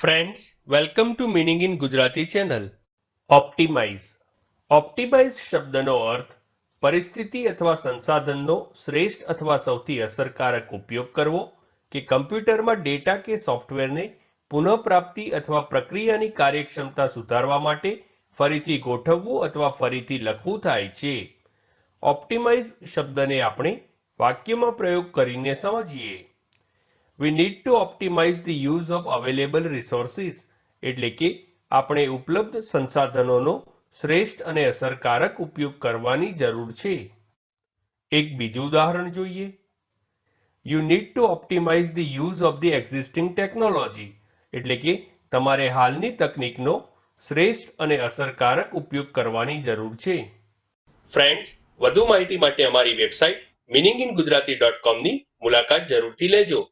Friends welcome to meaning in Gujarati channel optimise optimise શબ્દનો અર્થ, પરિસ્થિતિ અથવા સંસાધનનો શ્રેષ્ઠ અથવા સૌથી અસરકારક ઉપયોગ કરવો કે કમ્પ્યુટરમાં ડેટા કે સોફ્ટવેરને પુનઃપ્રાપ્તિ અથવા પ્રક્રિયાની કાર્યક્ષમતા સુધારવા માટે ફરીથી ગોઠવવું અથવા ફરીથી લખવું થાય છે. ઓપ્ટિમાઇઝ શબ્દને આપણે વાક્યમાં પ્રયોગ કરીને સમજીએ. We need to optimize the use of available resources. એટલે કે આપણે ઉપલબ્ધ સંસાધનોનો શ્રેષ્ઠ અને અસરકારક ઉપયોગ કરવાની જરૂર છે. એક બીજું ઉદાહરણ જોઈએ. You need to optimise the use of the existing technology એટલે કે તમારે હાલની તકનીકનો શ્રેષ્ઠ અને અસરકારક ઉપયોગ કરવાની જરૂર છે. ફ્રેન્ડ્સ વધુ માહિતી માટે અમારી website meaning in Gujarati dot કોમની મુલાકાત જરૂરથી લેજો.